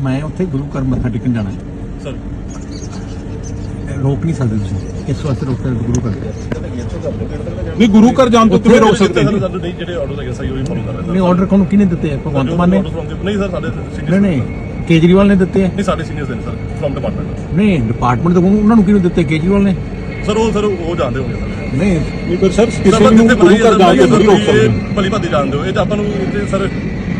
ਮੈਂ ਉੱਥੇ ਗੁਰੂ ਘਰ ਮੱਥਾ ਟੇਕਣ ਜਾਣਾ ਹੈ। ਸਰ। ਰੋਕ ਨਹੀਂ ਸਕਦੇ ਤੁਸੀਂ ਇਸ ਵਾਸਤੇ ਰੋਕ ਸਕਦੇ ਗੁਰੂ ਘਰ ਨਹੀਂ ਗੁਰੂ ਘਰ ਜਾਣ ਤੋਂ ਕਿਵੇਂ ਰੋਕ ਸਕਦੇ ਨਹੀਂ ਜਿਹੜੇ ਆਰਡਰ ਹੈਗੇ ਸਹੀ ਉਹੀ ਫੋਲੋ ਕਰ ਰਹੇ ਨਹੀਂ ਆਰਡਰ ਕੋਣ ਕਿਹਨੇ ਦਿੱਤੇ ਆ? ਭਗਵੰਤ ਮਾਨ ਨੇ? ਨਹੀਂ ਸਰ ਸਾਡੇ ਨਹੀਂ ਸੀਨੀਅਰ ਨਹੀਂ ਕੇਜਰੀਵਾਲ ਨੇ ਦਿੱਤੇ ਨਹੀਂ ਸਾਡੇ ਸੀਨੀਅਰਸ ਨੇ ਸਰ ਫਰਮ ਡਿਪਾਰਟਮੈਂਟ ਨਹੀਂ ਡਿਪਾਰਟਮੈਂਟ ਤੋਂ ਉਹਨਾਂ ਨੂੰ ਕਿਹਨੂੰ ਦਿੱਤੇ? ਕੇਜਰੀਵਾਲ ਨੇ? ਸਰ ਉਹ ਸਰ ਉਹ ਜਾਣਦੇ ਹੋਗੇ ਸਰ। ਨਹੀਂ ਨਹੀਂ ਪਰ ਸਰ ਕਿਸੇ ਨੂੰ ਗੁਰੂ ਘਰ ਜਾਣ ਤੋਂ ਨਹੀਂ ਰੋਕ ਸਕਦੇ ਭਲੀ ਭਾਦੀ ਜਾਣਦੇ ਹੋ। ਇਹ ਤਾਂ ਆਪਾਂ ਨੂੰ ਸਰ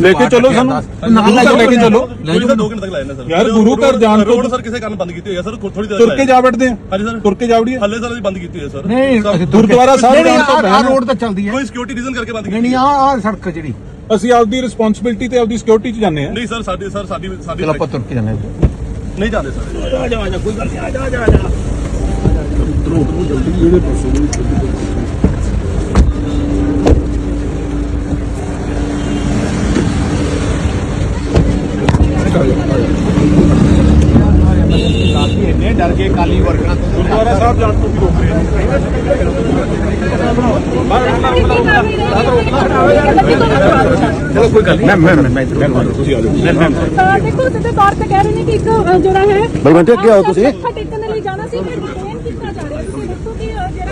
ਲੈ ਕੇ ਚਲੋ ਸਾਨੂੰ। ਨਾਲ ਲੈ ਕੇ ਚਲੋ। ਲੈ ਕੋਈ ਜਾਓ। ਤਾਂ 2 ਘੰਟੇ ਤੱਕ ਲਾਇਆ ਨੇ ਸਰ। ਯਾਰ, ਗੁਰੂ ਘਰ ਜਾਣ ਤੋਂ- ਰੋਡ ਸਰ ਕਿਸੇ ਕਾਰਨ ਬੰਦ ਕੀਤੀ ਹੋਈ ਹੈ ਸਰ ਥੋੜੀ ਦੇਰ ਤੁਰ ਕੇ ਜਾ ਵੜਦੇ ਆ। ਹਾਂਜੀ ਸਰ। ਤੁਰ ਕੇ ਜਾ ਵੜੀਏ। ਹੱਲੇ ਸਰ ਅਸੀਂ ਬੰਦ ਕੀਤੀ ਹੋਈ ਹੈ ਸਰ। ਨਹੀਂ ਗੁਰਦੁਆਰਾ ਸਾਹਿਬ ਨਹੀਂ, ਨਹੀਂ, ਜਾਣ ਤੋਂ ਪਹਿਲਾਂ- ਰੋਡ ਤਾਂ ਚੱਲਦੀ ਹੈ ਕੋਈ ਸਿਕਿਉਰਿਟੀ ਰੀਜ਼ਨ ਕਰਕੇ ਬੰਦ ਨਹੀਂ ਕੀਤੀ ਨਹੀਂ ਆਹ ਆਹ ਸੜਕ ਜਿਹੜੀ। ਅਸੀਂ ਆਪਦੀ ਰਿਸਪੌਂਸਿਬਿਲਟੀ ਤੇ ਆਪਦੀ ਸਿਕਿਉਰਿਟੀ 'ਚ ਜਾਂਦੇ ਆ। ਨਹੀਂ ਸਰ ਸਾਡੀ ਸਰ ਸਾਡੀ ਸਾਡੀ ਚਲੋ ਆਪਾਂ ਤੁਰ ਕੇ ਜਾਣਾ ਨਹੀਂ ਜਾਂਦੇ ਸਰ। ਇੰਨੇ ਡਰ ਗਏ ਕਾਲੀ ਵਰਕਰਾਂ ਤੋਂ ਗੁਰਦੁਆਰਾ ਸਾਹਿਬ ਜਾਣ ਤੋਂ ਵੀ ਰੋਕ ਰਹੇ ਚਲੋ ਕੋਈ ਗੱਲ ਨਹੀਂ ਮੈਂ ਮੈਂ ਮੈਂ ਤੁਸੀਂ ਆ ਜਾਓ ਤਾਂ ਦੇਖੋ ਸਿੱਧੇ ਤੌਰ ਤੇ ਕਹਿ ਰਹੇ ਨੇ ਕਿ ਇੱਕ ਜਿਹੜਾ ਹੈ ਬਲਵੰਤ ਅੱਗੇ ਆਓ ਤੁਸੀਂ। ਟੇਕਣ ਲਈ ਜਾਣਾ ਸੀ ਫਿਰ ਡਿਟੇਨ ਕੀਤਾ ਜਾ ਰਿਹਾ ਤੁਸੀਂ ਦੱਸੋ ਕਿ ਅ, ਜਿਹੜਾ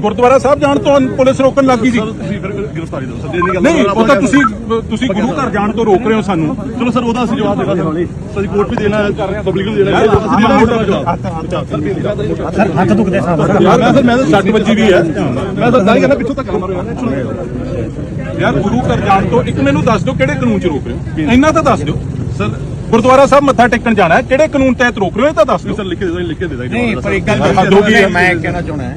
ਗੁਰਦੁਆਰਾ ਸਾਹਿਬ ਜਾਣ ਤੋਂ ਪੁਲਿਸ ਰੋਕਣ ਲੱਗੀ ਸੀ ਸਰ ਤੁਸੀਂ ਫਿਰ ਗ੍ਰਿਫਤਾਰੀ ਦਿਓ। ਸਰ ਇਹ ਨਹੀਂ ਗੱਲ ਨਹੀਂ ਉਹ ਤਾਂ ਤੁਸੀਂ ਤੁਸੀਂ ਗੁਰੂ ਘਰ ਜਾਣ ਤੋਂ ਰੋਕ ਰਹੇ ਹੋ ਸਾਨੂੰ। ਚਲੋ ਸਰ ਉਹਦਾ ਅਸੀਂ ਜਵਾਬ ਦੇਣਾ ਸਰ। ਅਸੀਂ ਕੋਰਟ ਵੀ ਦੇਣਾ ਹੈ ਪਬਲਿਕ ਨੂੰ ਦੇਣਾ ਸਰ ਹੱਥ ਦੁਖਦੇ ਸਾਹਿਬ ਯਾਰ ਮੈਂ ਤਾਂ 60 ਵੱਜੀ ਵੀ ਹੈ। ਮੈਂ ਤਾਂ ਦਾਈ ਕਰਨਾ ਪਿੱਛੋਂ ਤੱਕ ਮਾਰੋ ਯਾਰ ਯਾਰ ਗੁਰੂ ਘਰ ਜਾਣ ਤੋਂ ਇੱਕ ਮੈਨੂੰ ਦੱਸ ਦਿਓ ਕਿਹੜੇ ਕਾਨੂੰਨ 'ਚ ਰੋਕ ਰਹੇ ਹੋ? ਇੰਨਾ ਤਾਂ ਦੱਸ ਦਿਓ। ਸਰ ਗੁਰਦੁਆਰਾ ਸਾਹਿਬ ਮੱਥਾ ਟੇਕਣ ਜਾਣਾ ਹੈ ਕਿਹੜੇ ਕਾਨੂੰਨ ਤਹਿਤ ਰੋਕ ਰਹੇ ਹੋ ਇਹ ਤਾਂ ਦੱਸ ਦਿਓ। ਸਰ ਲਿਖ ਕੇ ਦੇ ਦੋ ਲਿਖ ਕੇ ਦੇ ਦੋ ਨਹੀਂ ਪਰ ਇੱਕ ਗੱਲ ਗਈ। ਮੈਂ ਕਹਿਣਾ ਚਾਹਣਾ ਹੈ।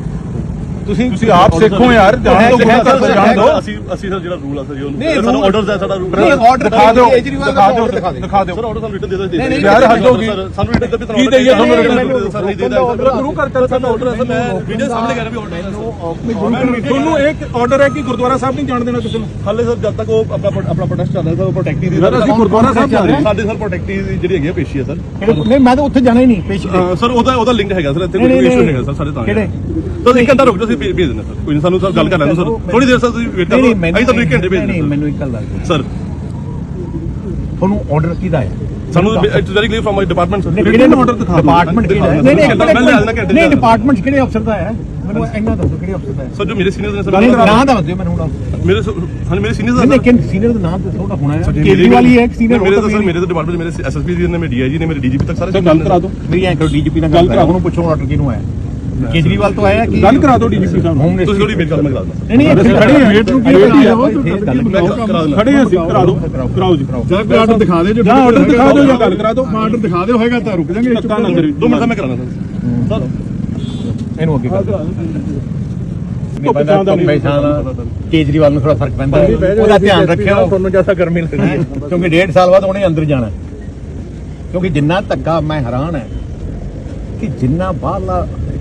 ਤੁਸੀਂ ਤੁਸੀਂ ਆਪ ਸਿੱਖੋ ਯਾਰ ਜਾਣ ਤੋਂ ਗੁਰੂ ਘਰ ਤੋਂ ਜਾਣ ਦਿਓ। ਅਸੀਂ ਅਸੀਂ ਸਰ ਜਿਹੜਾ ਰੂਲ ਆ ਸਰ ਨਹੀਂ, ਸਾਡਾ rule- ਆਰਡਰ ਹੈ ਸਾਡਾ ਰੂਲ ਨਹੀਂ, order ਦਿਖਾ ਦਿਓ ਦਾ ਦਿਖਾ ਦਿਓ ਦਿਖਾ ਦਿਓ। ਦਿਓ। ਸਰ ਆਰਡਰ ਸਾਨੂੰ ਰਿਟਨ ਦੇ ਦੋ ਨਹੀਂ, ਨਹੀਂ, ਯਾਰ ਹੱਦ ਹੋ ਗਈ। ਸਾਨੂੰ ਰਿਟਨ ਦੇ ਕੀ ਦੇਈਏ ਤੁਹਾਨੂੰ written? ਸਰ ਨਹੀਂ ਦੇ ਦਾ ਗੁਰੂ ਘਰ ਚੱਲ ਸਕਦਾ ਆਰਡਰ ਹੈ ਸਰ ਮੈਂ ਵੀਡੀਓ ਸਾਹਮਣੇ ਕਰ ਰਿਹਾ ਵੀ ਆਰਡਰ ਹੈ ਤੁਹਾਨੂੰ ਇੱਕ ਆਰਡਰ ਹੈ ਕਿ ਗੁਰਦੁਆਰਾ ਸਾਹਿਬ ਨਹੀਂ ਜਾਣ ਦੇਣਾ ਕਿਸੇ ਨੂੰ? ਹਾਲੇ ਸਰ ਜਦ ਤੱਕ ਉਹ ਆਪਣਾ ਆਪਣਾ ਪ੍ਰੋਟੈਸਟ ਚੱਲ ਰਿਹਾ ਸਰ ਉਹ ਪ੍ਰੋਟੈਕਟੀ ਦੀ ਯਾਰ, ਅਸੀਂ ਗੁਰਦੁਆਰਾ ਸਾਹਿਬ ਜਾ ਰਹੇ ਹਾਂ। ਸਾਡੇ ਸਰ ਪ੍ਰੋਟੈਕਟੀ ਦੀ ਜਿਹੜੀ ਹੈਗੀ ਆ ਪੇਸ਼ੀ ਹੈ ਸਰ। ਨਹੀਂ ਮੈਂ ਤਾਂ ਉੱਥੇ ਜਾਣਾ ਹੀ ਨਹੀਂ ਪੇਸ਼ ਸਰ ਉਹਦਾ ਉਹਦਾ ਲਿੰਕ ਹੈਗਾ ਸਰ ਇੱਥੇ ਨਹੀਂ, ਕੋਈ ਨਹੀਂ, ਇਸ਼ੂ ਨਹੀਂ। ਹੈਗਾ ਸਰ ਸਾਡੇ ਤਾਂ ਕਿਹੜੇ? ਤਾਂ ਇੱਕ ਘੰਟਾ ਰੁਕ ਜਾਓ ਅਸੀਂ ਭੇਜ ਭੇਜ ਦਿੰਦੇ ਸਰ। ਕੋਈ ਨਹੀਂ ਸਾਨੂੰ ਸਰ ਗੱਲ ਕਰ ਲੈਣ ਸਰ। ਥੋੜੀ ਦੇਰ ਸਰ ਤੁਸੀਂ ਵੇਟ ਕਰੋ। ਅਸੀਂ ਤੁਹਾਨੂੰ ਇੱਕ ਘੰਟੇ ਭੇਜ ਨਹੀਂ ਦਿੰਦੇ ਮੈਨੂੰ ਇੱਕ ਗੱਲ ਦੱਸ। ਸਰ। ਤੁਹਾਨੂੰ ਆਰਡਰ ਕਿਹਦਾ ਹੈ ਸਾਨੂੰ it's very clear from my department sir ਕਿਹੜੇ ਨੂੰ order ਦਿਖਾ। ਡਿਪਾਰਟਮੈਂਟ ਕਿਹੜਾ ਹੈ ਨਹੀਂ, ਨਹੀਂ ਨਹੀਂ, ਨਹੀਂ ਦਾ। ਡਿਪਾਰਟਮੈਂਟ ਕਿਹੜੇ ਅਫਸਰ ਦਾ ਹੈ ਮੈਨੂੰ ਇੰਨਾ ਦੱਸੋ ਕਿਹੜੇ ਅਫਸਰ ਦਾ ਹੈ ਸਰ ਜੋ ਮੇਰੇ ਸੀਨੀਅਰਸ ਨੇ ਨਹੀਂ ਸਰ ਨਾਂ ਦੱਸ ਦਿਓ ਮੈਨੂੰ ਹੁਣ ਮੇਰੇ ਹਾਂ ਮੇਰੇ ਸੀਨੀਅਰਸ ਨਹੀਂ ਲੇਕਿਨ ਸੀਨੀਅਰ ਦਾ ਨਾਮ ਦੱਸੋ ਤਾਂ ਹੋਣਾ ਹੈ। ਕੇਜਰੀਵਾਲ ਹੀ ਹੈ ਸੀਨੀਅਰ ਮੇਰੇ ਤਾਂ ਸਰ ਮੇਰੇ ਤਾਂ ਡਿਪਾਰਟਮੈਂਟ ਮੇਰੇ ਐਸਐਸਪੀ ਜੀ ਨੇ ਮੇਰੇ ਡੀਆਈਜੀ ਨੇ ਮੇਰੇ ਡੀਜੀਪੀ ਤੱਕ ਸਾਰੇ ਗੱਲ ਕਰਾ ਦਿਓ। ਮੇਰੀ ਐਂ ਕਰੋ ਡੀਜੀਪੀ ਨਾਲ ਗੱਲ ਗੱਲ ਕਰਾ ਕਰਾ ਦਿਓ। ਉਹਨੂੰ ਪੁੱਛੋ ਆਰਡਰ ਕਿਹਨੂੰ ਆਇਆ। ਕੇਜਰੀਵਾਲ ਤੋਂ ਆਇਆ ਕਿ ਗੱਲ ਕਰਾ ਦਿਓ ਡੀਜੀਪੀ ਸਾਹਿਬ ਨੂੰ। ਤੁਸੀਂ ਥੋੜੀ ਵੇਟ ਕਰੋ ਮੈਂ ਕਰਾ ਦਿੰਦਾ ਨਹੀਂ ਨਹੀਂ ਇੱਥੇ ਖੜੇ ਹਾਂ, ਵੇਟ ਨੂੰ ਕੀ ਕਰਾ ਦਿੰਦਾ ਖੜੇ ਹਾਂ ਅਸੀਂ ਕਰਾ ਦਿਓ। ਕਰਾਓ ਜੀ ਜਾਂ ਕੋਈ ਆਰਡਰ ਦਿਖਾ ਦੇ ਜੋ ਜਾਂ ਆਰਡਰ ਦਿਖਾ ਦਿਓ ਜਾਂ ਗੱਲ ਕਰਾ ਦਿਓ। ਆਰਡਰ ਦਿਖਾ ਦਿਓ ਹੋਏਗਾ ਤਾਂ ਰੁਕ ਜਾਾਂਗੇ ਧੱਕਾ ਨਾ ਕਰਿਓ ਦੋ ਮਿੰਟ ਦਾ ਮੈਂ ਕਰਾਣਾ ਸਰ। ਇਹਨੂੰ ਅੱਗੇ ਕਰ ਧੁੱਪ ਛਾਂ ਦਾ ਨਹੀਂ। ਕੇਜਰੀਵਾਲ ਨੂੰ ਥੋੜਾ ਫ਼ਰਕ ਪੈਂਦਾ। ਉਹਦਾ ਧਿਆਨ ਰੱਖਿਓ ਤੁਹਾਨੂੰ ਜ਼ਿਆਦਾ ਗਰਮੀ ਲੱਗਦੀ ਹੈ। ਕਿਉਂਕਿ ਡੇਢ ਸਾਲ ਬਾਅਦ ਉਹਨੇ ਅੰਦਰ ਜਾਣਾ। ਕਿਉਂਕਿ ਜਿੰਨਾ ਧੱਕਾ ਮੈਂ ਹੈਰਾਨ ਹੈ ਕਿ ਜਿੰਨਾ ਬਾਹਰਲਾ